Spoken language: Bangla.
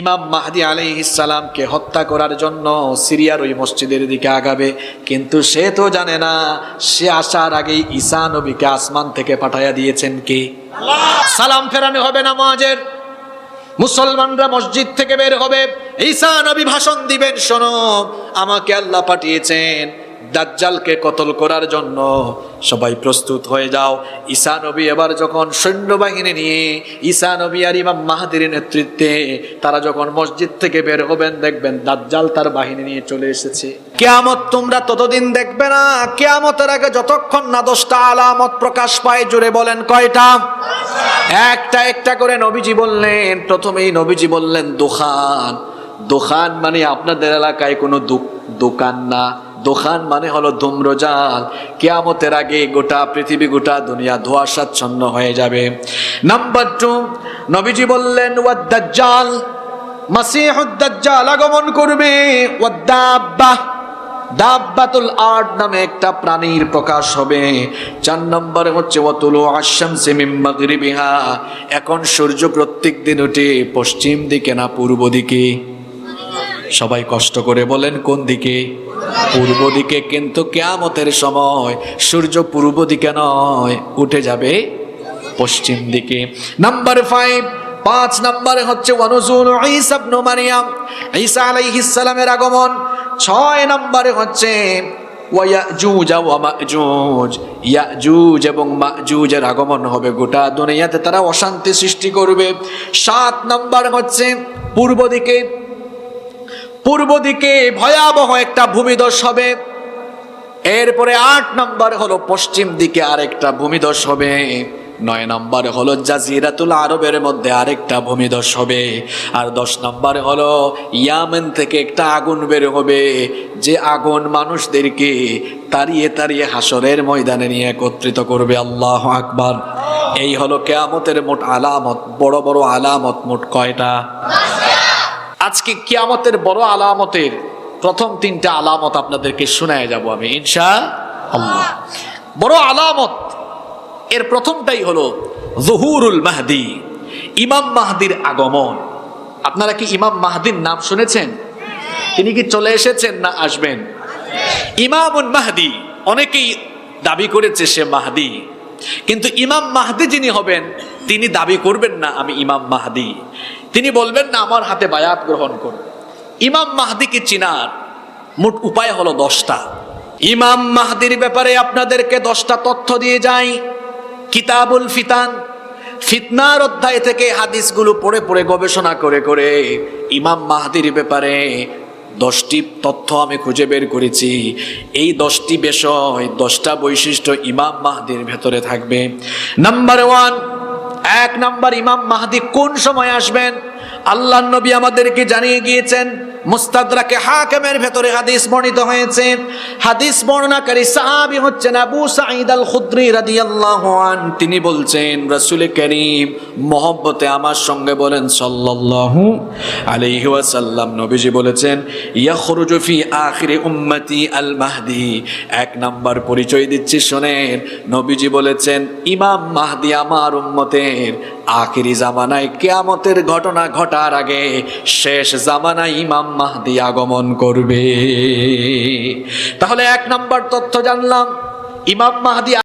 ইমাম মাহদি আলাইহিসালামকে হত্যা করার জন্য সিরিয়ার ওই মসজিদের দিকে আগাবে। কিন্তু সে তো জানে না, সে আসার আগেই ঈসা নবীকে আসমান থেকে পাঠাইয়া দিয়েছেন কি? সালাম ফেরানো হবে না মহাজের। মুসলমানরা মসজিদ থেকে বের হবে। ঈসা নবী ভাষণ দিবেন, শোনো, আমাকে আল্লাহ পাঠিয়েছেন। দাজ্জালকে কতল করার জন্য সবাই প্রস্তুত হয়ে যাও। ঈসা নবী এবার যখন সৈন্যবাহিনী নিয়ে ঈসা নবী আর ইমাম মাহাদির নেতৃত্বে তারা যখন মসজিদ থেকে বের হবেন, দেখবেন দাজ্জাল তার বাহিনী নিয়ে চলে এসেছে। কেয়ামত তোমরা ততদিন দেখবে না। কেয়ামতের আগে যতক্ষণ না দশটা আলামত প্রকাশ পায় জুড়ে বলেন কয়টা? একটা একটা করে নবীজি বললেন, প্রথমেই নবীজি বললেন, দোকান। দোকান মানে আপনাদের এলাকায় কোনো দোকান না। দোকান মানে হলো ধূম্রজাল। কেয়ামতের আগে গোটা পৃথিবী, গোটা দুনিয়া ধোয়াশাচ্ছন্ন হয়ে যাবে। নাম্বার টু নবীজি বললেন, ওয়াদ্দাজ্জাল মাসিহুদ্দাজ্জাল আগমন করবে। ওয়াদ্দাব্বা দাব্বাতুল আর্ট নামে একটা প্রাণীর প্রকাশ হবে। চার নম্বরে হচ্ছে, ওয়াতুলু আশামসি মিন মাগরিবিহা। এখন সূর্য প্রত্যেক দিন উঠে পশ্চিম দিকে না পূর্ব দিকে। সবাই কষ্ট করে বলেন, কোন দিকে? পূর্ব দিকে, কিন্তু কেয়ামতের সময়, সূর্য পূর্ব দিকে নয়, উঠে যাবে পশ্চিম দিকে। নাম্বার ফাইভ পাঁচ নম্বরে হচ্ছে ওয়ানুজুল ঈসা ইবনে মারিয়াম। ঈসা আলাইহিস সালামের আগমন। ছয় নম্বরে হচ্ছে এবং মাজুজের আগমন হবে গোটা দুনিয়াতে, তারা অশান্তি সৃষ্টি করবে। সাত নম্বর হচ্ছে, পূর্ব দিকে পূর্ব দিকে ভয়াবহ একটা ভূমিধস হবে। এরপরে আট নম্বর হলো পশ্চিম দিকে আরেকটা ভূমিধস হবে। নয় নম্বরে হলো জাজিরাতুল আরবের মধ্যে আরেকটা ভূমিধস হবে। আর দশ নম্বরে হলো ইয়ামেন থেকে একটা আগুন বের হবে। যে আগুন মানুষদেরকে তাড়িয়ে তাড়িয়ে হাসরের ময়দানে নিয়ে একত্রিত করবে। আল্লাহ আকবার। এই হলো কেয়ামতের মোট আলামত, বড় বড় আলামত মোট কয়টা? আজকে কিয়ামতের বড় আলামতের প্রথম তিনটা আলামত আপনাদেরকে শোনায় যাব আমি ইনশা বড় আলামত, এর প্রথমটাই হলো জহুরুল মাহদি, ইমাম মাহদির আগমন। আপনারা কি ইমাম মাহদির নাম শুনেছেন? তিনি কি চলে এসেছেন না আসবেন? ইমামুল মাহদি, অনেকেই দাবি করেছে সে মাহদি। কিন্তু ইমাম মাহদি যিনি হবেন, তিনি দাবি করবেন না, আমি ইমাম মাহদি। তিনি বলবেন, না, আমার হাতে বায়াত গ্রহণ করুন ইমাম মাহদিকে চিনার মোট উপায় হলো দশটা। ইমাম মাহদির ব্যাপারে আপনাদেরকে দশটা তথ্য দিয়ে যাই। কিতাবুল ফিতান, ফিতনার অধ্যায় থেকে হাদিসগুলো পড়ে পড়ে গবেষণা করে করে ইমাম মাহদির ব্যাপারে দশটি তথ্য আমি খুঁজে বের করেছি। এই দশটি বিষয়, দশটা বৈশিষ্ট্য ইমাম মাহদির ভেতরে থাকবে। নাম্বার ওয়ান এক নাম্বার ইমাম মাহাদি কোন সময় আসবেন? আল্লাহ নবী আমাদেরকে জানিয়ে গিয়েছেন মুস্তাদরাকে হাকেমের ভেতরে হাদিস বর্ণিত হয়েছে। হাদিস বর্ণনাকারী সাহাবী হচ্ছেন আবু সাঈদ আল খুদ্রি রাদিয়াল্লাহু আন তিনি বলছেন, রাসূল করিম মহব্বতে আমার সঙ্গে বলেন, সাল্লাল্লাহু আলাইহি ওয়াসাল্লাম। নবীজি বলেছেন, ইয়াখরুজু ফি আখিরি উম্মতি আল মাহদি এক নাম্বার পরিচয় দিচ্ছি, শোনেন। নবীজি বলেছেন, ইমাম মাহদি আমার উম্মতের আখিরি জামানায় কেয়ামতের ঘটনা ঘটার আগে শেষ জামানায় ইমাম মাহদি আগমন করবে। তাহলে এক নম্বর তথ্য জানলাম, ইমাম মাহদি